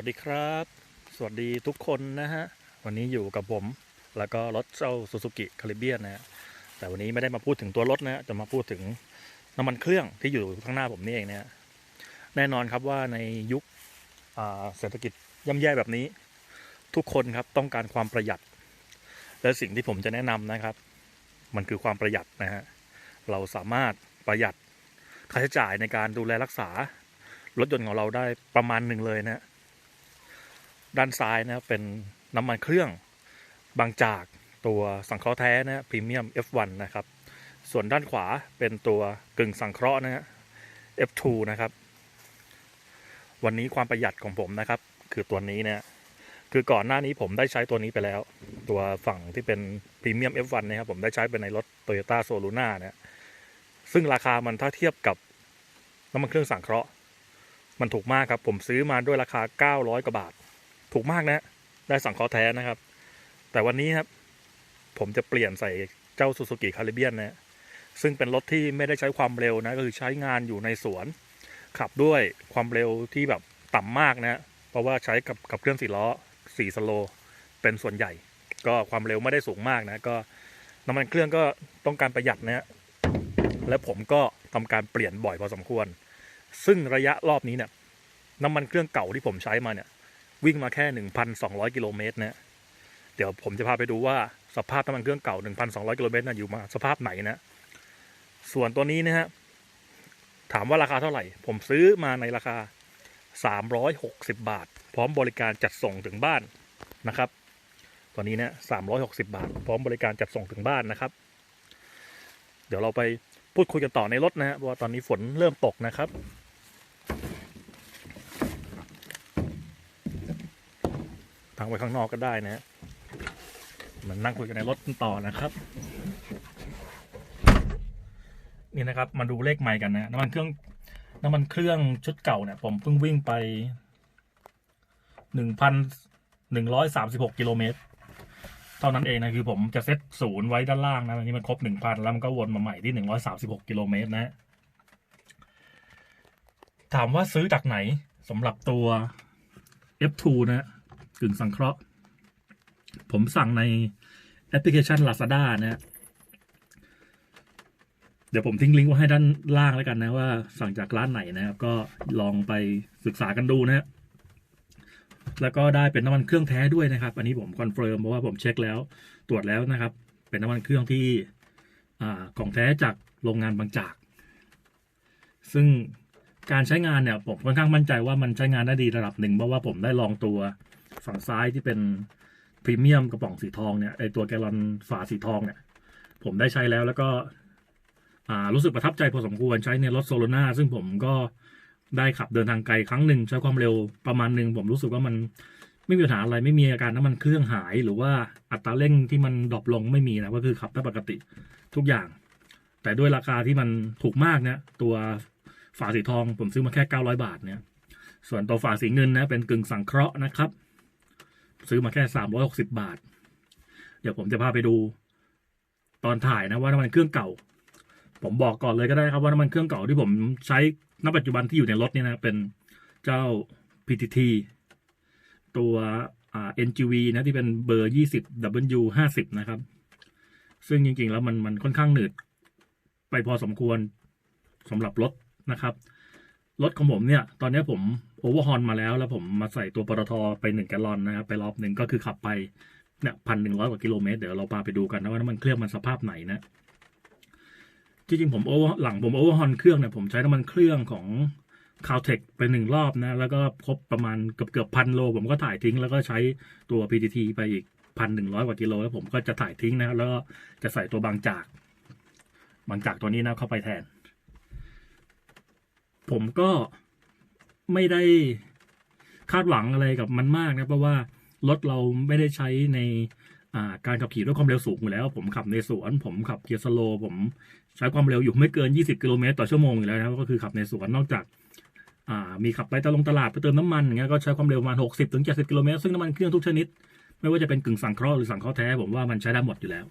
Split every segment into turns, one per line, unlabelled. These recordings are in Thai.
วัสดีครับ สวัสดีทุกคนนะฮะ วันนี้อยู่กับผม แล้วก็รถเจ้าซูซูกิคาริเบียนนะฮะแต่วันนี้ไม่ได้มาพูดถึงตัวรถนะจะมาพูดถึงน้ำมันเครื่องที่อยู่ข้างหน้าผมนี่เองนะฮะแน่นอนครับว่าในยุคเศรษฐกิจย่ำแย่แบบนี้ ทุกคนครับต้องการความประหยัด และสิ่งที่ผมจะแนะนำนะครับ มันคือความประหยัดนะฮะเราสามารถประหยัดค่าใช้จ่ายในการดูแลรักษารถยนต์ของเราได้ประมาณหนึ่งเลยนะฮะ ด้านซ้ายนะครับเป็นน้ำมันเครื่องบางจากตัวสังเคราะห์แท้นะพรีเมียม F1 นะครับ ส่วนด้านขวาเป็นตัวกึ่งสังเคราะห์นะฮะ F2 นะครับ วันนี้ความประหยัดของผมนะครับ คือตัวนี้เนี่ยคือก่อนหน้านี้ผมได้ใช้ตัวนี้ไปแล้ว ตัวฝั่งที่เป็นพรีเมียม F1 นะครับผมได้ใช้ไปในรถ Toyota s o l u n a เนี่ยซึ่งราคามันถ้าเทียบกับน้ำมันเครื่องสังเคราะห์ มันถูกมากครับ ผมซื้อมาด้วยราคา 900 กว่าบาท ถูกมากนะ ได้สังเคราะห์แท้นะครับ แต่วันนี้ครับ ผมจะเปลี่ยนใส่เจ้า Suzuki Caribbean นะซึ่งเป็นรถที่ไม่ได้ใช้ความเร็วนะ ก็คือใช้งานอยู่ในสวน ขับด้วยความเร็วที่แบบต่ำมากนะ เพราะว่าใช้กับกับเครื่องสี่ล้อสี่สโล เป็นส่วนใหญ่ ก็ความเร็วไม่ได้สูงมากนะ ก็น้ำมันเครื่องก็ต้องการประหยัดนะและผมก็ทำการเปลี่ยนบ่อยพอสมควร ซึ่งระยะรอบนี้เนี่ยน้ำมันเครื่องเก่าที่ผมใช้มาเนี่ย วิ่งมาแค่ 1,200 กิโลเมตรนะเดี๋ยวผมจะพาไปดูว่าสภาพน้ำมันเครื่องเก่า 1,200 กิโลเมตรนะอยู่มาสภาพไหนนะ ส่วนตัวนี้นะฮะถามว่าราคาเท่าไหร่ ผมซื้อมาในราคา 360 บาท พร้อมบริการจัดส่งถึงบ้านนะครับตัวนี้เนี่ย360 บาท พร้อมบริการจัดส่งถึงบ้านนะครับ เดี๋ยวเราไปพูดคุยกันต่อในรถนะฮะเพราะว่าตอนนี้ฝนเริ่มตกนะครับ ทางไปข้างนอกก็ได้นะฮะมันนั่งคุยกันในรถกันต่อนะครับ นี่นะครับมาดูเลขใหม่กันนะน้ำมันเครื่องน้ำมันเครื่องชุดเก่าเนี่ย ผมเพิ่งวิ่งไปหนึ่งพันหนึ่งร้อยสามสิบหกกิโลเมตรเท่านั้นเองนะคือผมจะเซตศูนย์ไว้ด้านล่างนะอันนี้มันครบหนึ่งพันแล้วมันก็วนมาใหม่ที่หนึ่งร้อยสามสิบหกกิโลเมตรนะ ถามว่าซื้อจากไหนสำหรับตัว F2 นะ กึ่งสังเคราะห์ ผมสั่งในแอปพลิเคชัน Lazada นะฮะเดี๋ยวผมทิ้งลิงก์ไว้ให้ด้านล่างแล้วกันนะว่า สั่งจากร้านไหนนะครับ ก็ลองไปศึกษากันดูนะฮะแล้วก็ได้เป็นน้ำมันเครื่องแท้ด้วยนะครับ อันนี้ผมคอนเฟิร์มเพราะว่าผมเช็คแล้วตรวจแล้วนะครับ เป็นน้ำมันเครื่องที่อ่าของแท้จากโรงงานบางจาก ซึ่งการใช้งานเนี่ยผมค่อนข้างมั่นใจว่ามันใช้งานได้ดีระดับหนึ่งเพราะว่าผมได้ลองตัว ฝั่งซ้ายที่เป็นพรีเมียมกระป๋องสีทองเนี่ยไอตัวแกลลอนฝาสีทองเนี่ย ผมได้ใช้แล้วแล้วก็ อ่ารู้สึกประทับใจพอสมควรใช้ในรถโซโลนาซึ่งผมก็ได้ขับเดินทางไกลครั้งหนึ่งใช้ความเร็วประมาณหนึ่งผมรู้สึกว่ามันไม่มีปัญหาอะไรไม่มีอาการน้ำมันเครื่องหาย หรือว่าอัตราเร่งที่มันดรอปลงไม่มีนะก็คือขับได้ปกติทุกอย่าง แต่ด้วยราคาที่มันถูกมากเนี่ยตัวฝาสีทองผมซื้อมาแค่ 900 บาทเนี่ยส่วนตัวฝาสีเงินนะเป็นกึ่งสังเคราะห์นะครับ ซื้อมาแค่360บาท เดี๋ยวผมจะพาไปดู ตอนถ่ายนะว่าน้ำมันเครื่องเก่า ผมบอกก่อนเลยก็ได้ครับว่าน้ำมันเครื่องเก่าที่ผมใช้ณปัจจุบันที่อยู่ในรถเนี่ยนะเป็นเจ้า PTT ตัวอ่า NGV นะที่เป็นเบอร์ 20 W 50 นะครับ ซึ่งจริง ๆ แล้วมันมันค่อนข้างหนืด ไปพอสมควรสำหรับรถนะครับ รถของผมเนี่ย ตอนนี้ผมโอเวอร์ฮอนมาแล้ว แล้วผมมาใส่ตัวปตทไปหนึ่งแกลลอนนะครับ ไปรอบหนึ่งก็คือขับไปเนี่ยพันหนึ่งร้อยกว่ากิโลเมตร เดี๋ยวเราพาไปดูกันนะว่าน้ำมันเครื่องมันสภาพไหนนะจริงๆผมโอเวอร์หลังผมโอเวอร์ฮอนเครื่องเนี่ยผมใช้น้ำมันเครื่องของคาวเทคไปหนึ่งรอบนะ แล้วก็ครบประมาณเกือบเกือบพันโล ผมก็ถ่ายทิ้ง แล้วก็ใช้ตัว PTT ไปอีกพันหนึ่งร้อยกว่ากิโล แล้วผมก็จะถ่ายทิ้งนะแล้วก็จะใส่ตัวบางจาก บางจากตัวนี้นะเข้าไปแทน ผมก็ไม่ได้คาดหวังอะไรกับมันมากนะเพราะว่ารถเราไม่ได้ใช้ในการขับขี่ด้วยความเร็วสูงอยู่แล้ว ผมขับในสวน ผมขับเกียร์สโลว์ผมใช้ความเร็วอยู่ไม่เกิน 20 กิโลเมตรต่อชั่วโมงอยู่แล้วนะก็คือขับในสวนนอกจากมีขับไปตะลงตลาดไปเติมน้ำมันอย่างเงี้ยก็ใช้ความเร็วประมาณ 60ถึง70 กิโลเมตรซึ่งน้ำมันเครื่องทุกชนิด ไม่ว่าจะเป็นกึ่งสังเคราะห์หรือสังเคราะห์แท้ผมว่ามันใช้ได้หมดอยู่แล้ว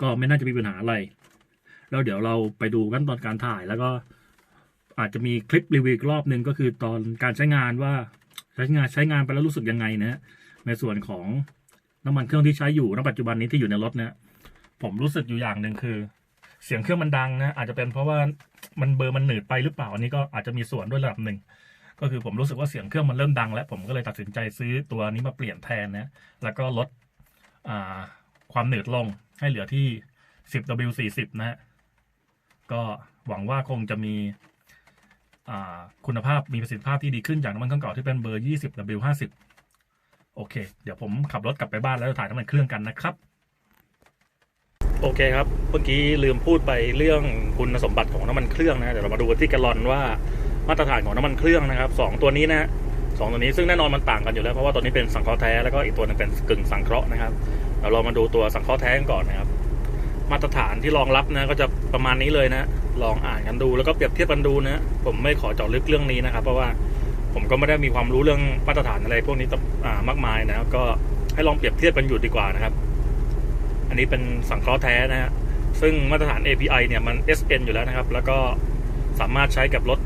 ก็ไม่น่าจะมีปัญหาอะไร แล้วเดี๋ยวเราไปดูขั้นตอนการถ่ายแล้วก็ อาจจะมีคลิปรีวิวอีกรอบหนึ่งก็คือตอนการใช้งานว่าใช้งานใช้งานไปแล้วรู้สึกยังไงนะฮะในส่วนของน้ำมันเครื่องที่ใช้อยู่ณปัจจุบันนี้ที่อยู่ในรถเนี่ยผมรู้สึกอยู่อย่างหนึ่งคือ เสียงเครื่องมันดังนะอาจจะเป็นเพราะว่ามันเบอร์มันหนืดไปหรือเปล่าอันนี้ก็อาจจะมีส่วนด้วยระดับหนึ่งก็คือผมรู้สึกว่าเสียงเครื่องมันเริ่มดัง แล้วผมก็เลยตัดสินใจซื้อตัวนี้มาเปลี่ยนแทนนะแล้วก็ลดความหนืดลงให้เหลือที่ 10W40 นะฮะก็หวังว่าคงจะมี คุณภาพมีประสิทธิภาพที่ดีขึ้นจากน้ำมันเครื่องเก่าที่เป็นเบอร์ 20W50 โอเค เดี๋ยวผมขับรถกลับไปบ้านแล้วถ่ายน้ำมันเครื่องกันนะครับ โอเคครับ เมื่อกี้ลืมพูดไปเรื่องคุณสมบัติของน้ำมันเครื่องนะ เดี๋ยวเรามาดูที่แกลลอนว่ามาตรฐานของน้ำมันเครื่องนะครับสองตัวนี้นะสองตัวนี้ซึ่งแน่นอนมันต่างกันอยู่แล้วเพราะว่าตัวนี้เป็นสังเคราะห์แท้แล้วก็อีกตัวหนึงเป็นกึ่งสังเคราะห์นะครับเดี๋ยวเรามาดูตัวสังเคราะห์แท้กันก่อนนะครับ มาตรฐานที่รองรับนะก็จะประมาณนี้เลยนะลองอ่านกันดูแล้วก็เปรียบเทียบกันดูนะผมไม่ขอเจาะลึกเรื่องนี้นะครับ เพราะว่าผมก็ไม่ได้มีความรู้เรื่องมาตรฐานอะไร พวกนี้อ่ามากมายนะก็ให้ลองเปรียบเทียบกันอยู่ดีกว่านะครับ อันนี้เป็นสังเคราะห์แท้นะฮะซึ่งมาตรฐาน API เนี่ยมัน SN อยู่แล้วนะครับ แล้วก็สามารถใช้กับรถ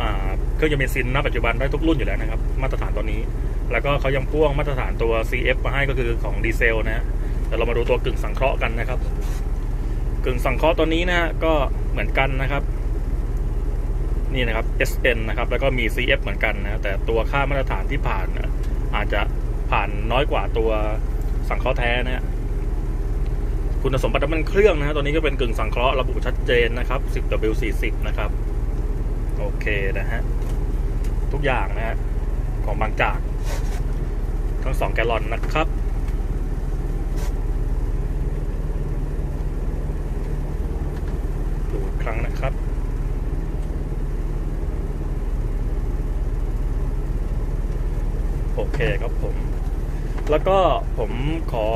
อ่าเครื่องยนต์เบนซินณปัจจุบันได้ทุกรุ่นอยู่แล้วนะครับ มาตรฐานตัวนี้ แล้วก็เขายังพ่วงมาตรฐานตัว CF มาให้ก็คือของดีเซลนะฮะเดี๋ยวเรามาดูตัวกึ่งสังเคราะห์กันนะครับ งสังเคราะห์ตัวนี้นะฮะก็เหมือนกันนะครับ นี่นะครับ SN นะครับ แล้วก็มี CF เหมือนกันนะแต่ตัวค่ามาตรฐานที่ผ่านนะอาจจะผ่านน้อยกว่าตัวสังเคราะห์แท้นะฮะคุณสมบัติมันเครื่องนะฮะตัวนี้ก็เป็นกึ่งสังเคราะห์ระบุชัดเจนนะครับ 10W40 นะครับ โอเคนะฮะทุกอย่างนะฮะของบางจาก ทั้งสองแกลลอนนะครับ ดูอีกค รั้งนะครับโอเคครับผม แล้วก็ผมขอ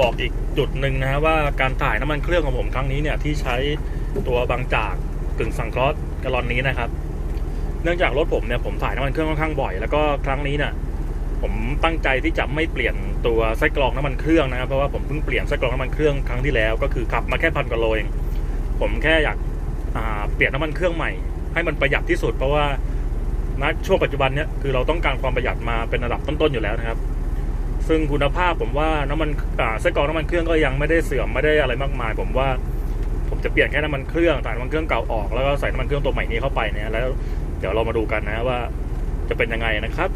บอกอีกจุดหนึ่งนะฮะว่าการถ่ายน้ำมันเครื่องของผมครั้งนี้เนี่ยที่ใช้ตัวบางจากกึ่งสังเคราะห์กะลอนนี้นะครับ เนื่องจากรถผมเนี่ยผมถ่ายน้ำมันเครื่องค่อนข้างบ่อย แล้วก็ครั้งนี้เนี่ยผมตั้งใจที่จะไม่เปลี่ยนตัวไส้กรองน้ำมันเครื่องนะครับเพราะว่าผมเพิ่งเปลี่ยนไส้กรองน้ำมันเครื่องครั้งที่แล้ว ก็คือขับมาแค่พันกว่าโลเองผมแค่อยาก เปลี่ยนน้ำมันเครื่องใหม่ ให้มันประหยัดที่สุด เพราะว่าณช่วงปัจจุบันเนี้ยคือเราต้องการความประหยัดมาเป็นระดับต้นๆอยู่แล้วนะครับ ซึ่งคุณภาพผมว่าน้ำมันอ่าไส้กรองน้ำมันเครื่องก็ยังไม่ได้เสื่อมไม่ได้อะไรมากมาย ผมว่าผมจะเปลี่ยนแค่น้ำมันเครื่องตัดน้ำมันเครื่องเก่าออกแล้วก็ใส่น้ำมันเครื่องตัวใหม่นี้เข้าไปเนี่ยแล้ว เดี๋ยวเรามาดูกันนะว่าจะเป็นยังไงนะครับ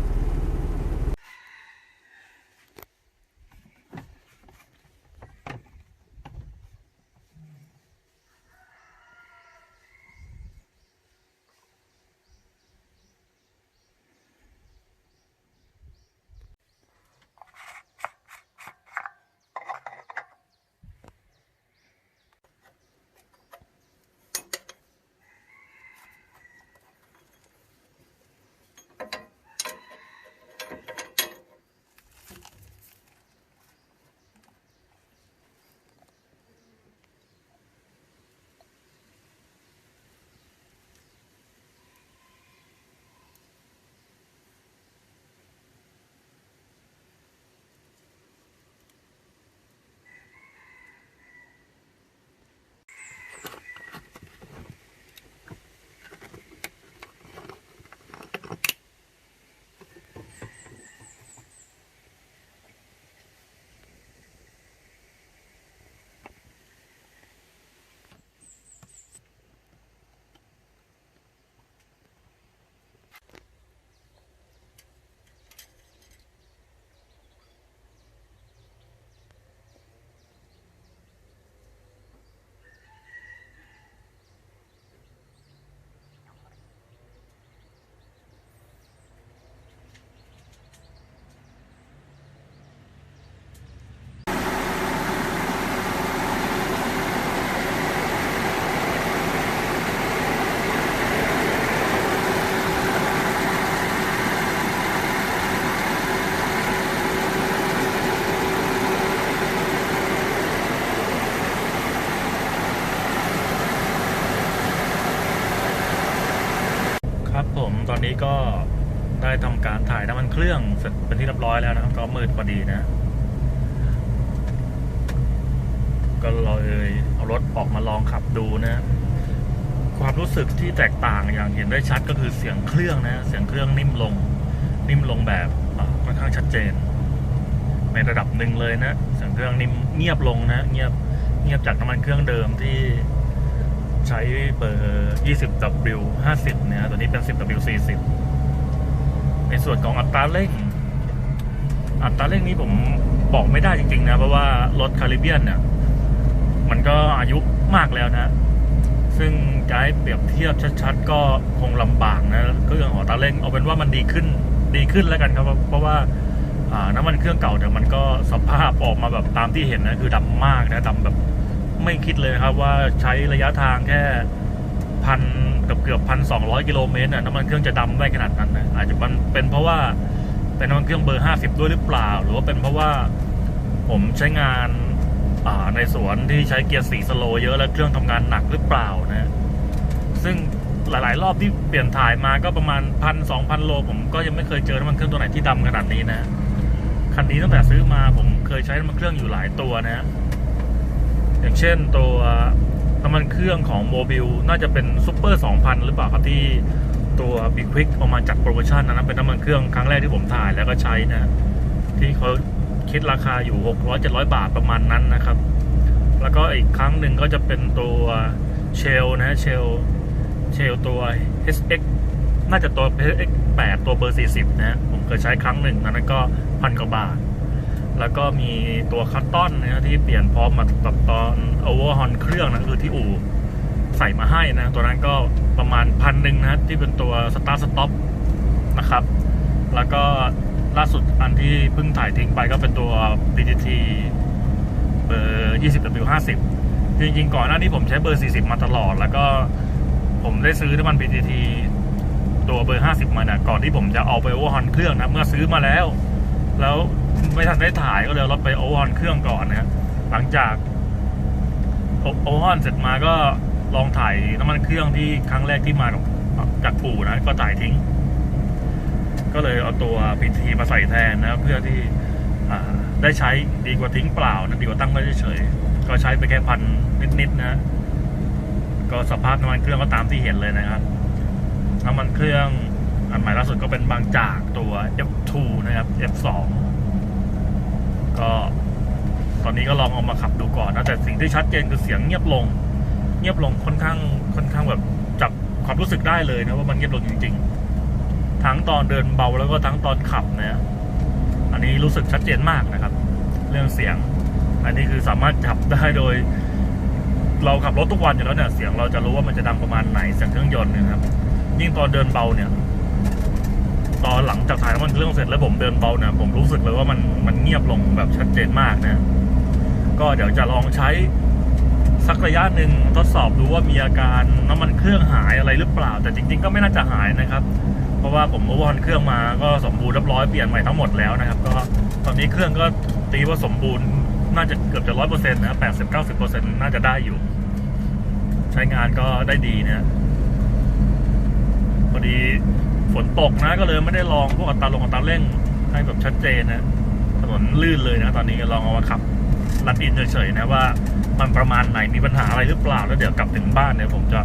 ก็เลยเอารถออกมาลองขับดูนะความรู้สึกที่แตกต่างอย่างเห็นได้ชัดก็คือเสียงเครื่องนะเสียงเครื่องนิ่มลง นิ่มลงแบบค่อนข้างชัดเจน ในระดับหนึ่งเลยนะเสียงเครื่องนิ่มเงียบลงนะ เงียบเงียบจากน้ำมันเครื่องเดิมที่ใช้เบอร์ 20W 50 เนี่ยตัวนี้เป็น 10W 40 ในส่วนของอัตราเร่ง อัตราเร่งนี้ผมบอกไม่ได้จริงๆนะ เพราะว่ารถคาริเบียนเนี่ย มันก็อายุมากแล้วนะ ซึ่งจะให้เปรียบเทียบชัดๆ ก็คงลำบากนะเครื่องขอตาเร่งเอาเป็นว่ามันดีขึ้นดีขึ้นแล้วกันครับ เพราะว่าน้ำมันเครื่องเก่าเนี่ยมันก็สภาพออกมาแบบตามที่เห็นนะคือดำมากนะดำแบบไม่คิดเลยนะครับว่าใช้ระยะทางแค่พันเกือบเกือบพันสองร้อยกิโลเมตรน่ะน้ำมันเครื่องจะดำได้ขนาดนั้นนะอาจจะมันเป็นเพราะว่าเป็นน้ำมันเครื่องเบอร์ห้าสิบด้วยหรือเปล่า หรือว่าเป็นเพราะว่าผมใช้งาน ในสวนที่ใช้เกียร์สีสโลว์เยอะแล้วเครื่องทำงานหนักหรือเปล่านะ ซึ่งหลาย ๆ รอบที่เปลี่ยนถ่ายมาก็ประมาณพันสองพันโล ผมก็ยังไม่เคยเจอน้ำมันเครื่องตัวไหนที่ดำขนาดนี้นะ คันนี้ตั้งแต่ซื้อมาผมเคยใช้น้ำมันเครื่องอยู่หลายตัวนะ อย่างเช่นตัวน้ำมันเครื่องของโมบิลน่าจะเป็นซูเปอร์2,000หรือเปล่าครับที่ตัวบิ๊กควิกออกมาจัดโปรโมชั่นนะเป็นน้ำมันเครื่องครั้งแรกที่ผมถ่ายแล้วก็ใช้นะ ที่เขาคิดราคาอยู่ 600 700 บาทประมาณนั้นนะครับ แล้วก็อีกครั้งหนึ่งก็จะเป็นตัวเชลนะเชลเชลตัว HX น่าจะตัว HX 8ตัวเบอร์ 40 นะผมเคยใช้ครั้งหนึ่งนั้นก็พันกว่าบาท แล้วก็มีตัวคัตตอนนะที่เปลี่ยนพร้อมมากับตอนโอเวอร์ฮอนเครื่องนะคือที่อู่ใส่มาให้นะ ตัวนั้นก็ประมาณพันหนึ่งนะที่เป็นตัวสตาร์สต็อปนะครับ แล้วก็ล่าสุดอันที่เพิ่งถ่ายทิ้งไปก็เป็นตัว PTT 20W50 จริงๆก่อนหน้านี้ผมใช้เบอร์ 40 มาตลอด แล้วก็ผมได้ซื้อน้ำมัน PTT ตัวเบอร์ 50 มาเนี่ยก่อนที่ผมจะเอาไปโอเวอร์ฮอนเครื่องนะเมื่อซื้อมาแล้ว แล้วไม่ทันได้ถ่ายก็เลยรถไปโอเวอร์ฮอนเครื่องก่อนนะหลังจากโอเวอร์ฮอนเสร็จมาก็ลองถ่ายน้ำมันเครื่องที่ครั้งแรกที่มาจากปู่นะก็ถ่ายทิ้ง ก็เลยเอาตัว PT มาใส่แทนนะเพื่อที่ ได้ใช้ดีกว่าทิ้งเปล่านะดีกว่าตั้งไว้เฉยๆก็ใช้ไปแค่พันนิดๆนะก็สภาพน้ำมันเครื่องก็ตามที่เห็นเลยนะครับน้ำมันเครื่องอันใหม่ล่าสุดก็เป็นบางจากตัว F2 นะครับ F2 ก็ตอนนี้ก็ลองเอามาขับดูก่อนนะแต่สิ่งที่ชัดเจนคือเสียงเงียบลง เงียบลงค่อนข้างค่อนข้างแบบจับความรู้สึกได้เลยนะว่ามันเงียบลงจริง ๆ ทั้งตอนเดินเบาแล้วก็ทั้งตอนขับนะอั นนี้รู้สึกชัดเจนมากนะครับ เรื่องเสียง อันนี้คือสามารถจับได้โดย เราขับรถทุกวันอยู่แล้วเนี่ยเสียงเราจะรู้ว่ามันจะดังประมาณไหนเสียงเครื่องยนต์เนะครับ ยิ่งตอนเดินเบาเนี่ย ตอนหลังจากถ่ายน้ำมันเครื่องเสร็จแล้วผมเดินเบาเนี่ยผมรู้สึกเลยว่ามันมันเงียบลงแบบชัดเจนมากนะ ก็เดี๋ยวจะลองใช้สักระยะหนึ่งทดสอบดูว่ามีอาการน้ำมันเครื่องหายอะไรหรือเปล่า แต่จริง ๆ ก็ไม่น่าจะหายนะครับ เพราะว่าผมโอเวอร์ฮอนเครื่องมาก็สมบูรณ์เรียบร้อยเปลี่ยนใหม่ทั้งหมดแล้วนะครับ ก็ตอนนี้เครื่องก็ตีว่าสมบูรณ์น่าจะเกือบจะร้อยเปอร์เซ็นต์นะแปดสิบเก้าสิบเปอร์เซ็นต์น่าจะได้อยู่ ใช้งานก็ได้ดีนะพอดีฝนตกนะก็เลยไม่ได้ลองพวกอัตราลงอัตราเร่งให้แบบชัดเจนนะถนนลื่นเลยนะ ตอนนี้ลองเอามาขับลัดอินเฉยๆนะว่า มันประมาณไหนมีปัญหาอะไรหรือเปล่าแล้วเดี๋ยวกลับถึงบ้านเนี่ยผมจะ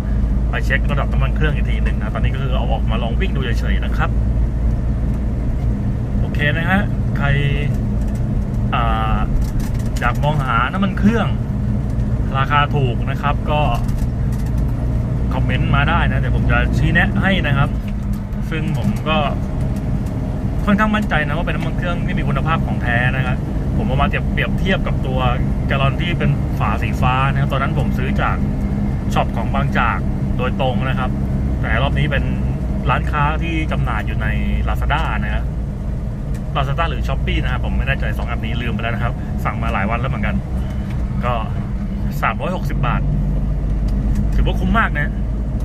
ไปเช็คระดับน้ำมันเครื่องอีกทีหนึ่งนะ ตอนนี้ก็คือเอาออกมาลองวิ่งดูเฉยๆนะครับ โอเคนะฮะ ใครอ่าอยากมองหาน้ำมันเครื่อง ราคาถูกนะครับก็คอมเมนต์มาได้นะเดี๋ยวผมจะชี้แนะให้นะครับ ซึ่งผมก็ค่อนข้างมั่นใจนะว่าเป็นน้ำมันเครื่องที่มีคุณภาพของแท้นะครับผมเอามาเทียบเปรียบเทียบกับตัวแกลลอนที่เป็นฝาสีฟ้านะครับตอนนั้นผมซื้อจากช็อปของบางจาก โดยตรงนะครับ แต่รอบนี้เป็นร้านค้าที่จำหน่ายอยู่ใน Lazada นะครับ Lazada หรือ s h อ p e e นะครับผมไม่แน่ใจสองแอปนี้ลืมไปแล้วนะครับ สั่งมาหลายวันแล้วเหมือนกัน ก็360บาท ถือว่าคุ้มมากนะ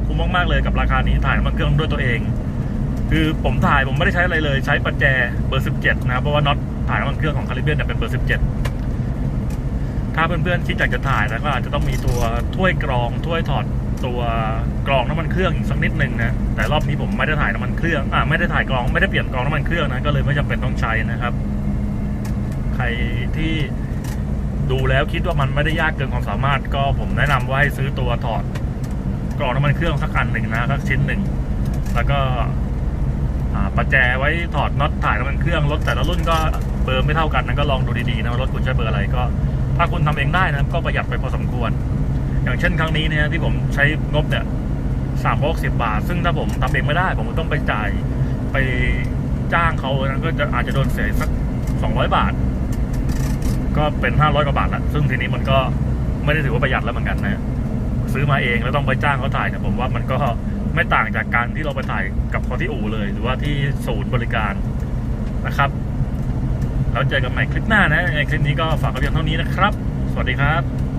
คุ้มมากๆเลยกับราคานี้ถ่ายน้ำมันเครื่องด้วยตัวเอง คือผมถ่ายผมไม่ได้ใช้อะไรเลย ใช้ปัจแจเบอร์17นะครับเพราะว่าน็อตถ่ายน้ำมันเครื่องของคาริเบียนเนี่ยเป็นเบอร์17ถ้าเพื่อนๆคิดอยากจะถ่ายแล้วก็อาจจะต้องมีตัวถ้วยกรองถ้วยถอด ตัวกรองน้ำมันเครื่องอีกสักนิดหนึ่งนะแต่รอบนี้ผมไม่ได้ถ่ายน้ำมันเครื่องอ่าไม่ได้ถ่ายกรองไม่ได้เปลี่ยนกรองน้ำมันเครื่องนะก็เลยไม่จำเป็นต้องใช้นะครับ ใครที่ดูแล้วคิดว่ามันไม่ได้ยากเกินความสามารถ ก็ผมแนะนำว่าให้ซื้อตัวถอดกรองน้ำมันเครื่องสักอันหนึ่งนะสักชิ้นหนึ่งแล้วก็อ่าประแจไว้ถอดน็อตถ่ายน้ำมันเครื่องรถแต่ละรุ่นก็เบอร์ไม่เท่ากันนะก็ลองดูดีๆนะรถคุณใช้เบอร์อะไรก็ ถ้าคุณทำเองได้นะก็ประหยัดไปพอสมควร อย่างเช่นครั้งนี้เนี่ยที่ผมใช้งบเนี่ยสามร้อยสิบบาท ซึ่งถ้าผมทำเองไม่ได้ ผมก็ต้องไปจ่ายไปจ้างเขานะก็จะอาจจะโดนเสียสักสองร้อยบาท ก็เป็นห้าร้อยกว่าบาทละซึ่งทีนี้มันก็ไม่ได้ถือว่าประหยัดแล้วเหมือนกันนะซื้อมาเองแล้วต้องไปจ้างเขาถ่ายเนี่ยผมว่ามันก็ไม่ต่างจากการที่เราไปถ่ายกับคนที่อู่เลย หรือว่าที่ศูนย์บริการนะครับแล้วเจอกันใหม่คลิปหน้านะในคลิปนี้ก็ฝากไว้เพียงเท่านี้นะครับ สวัสดีครับ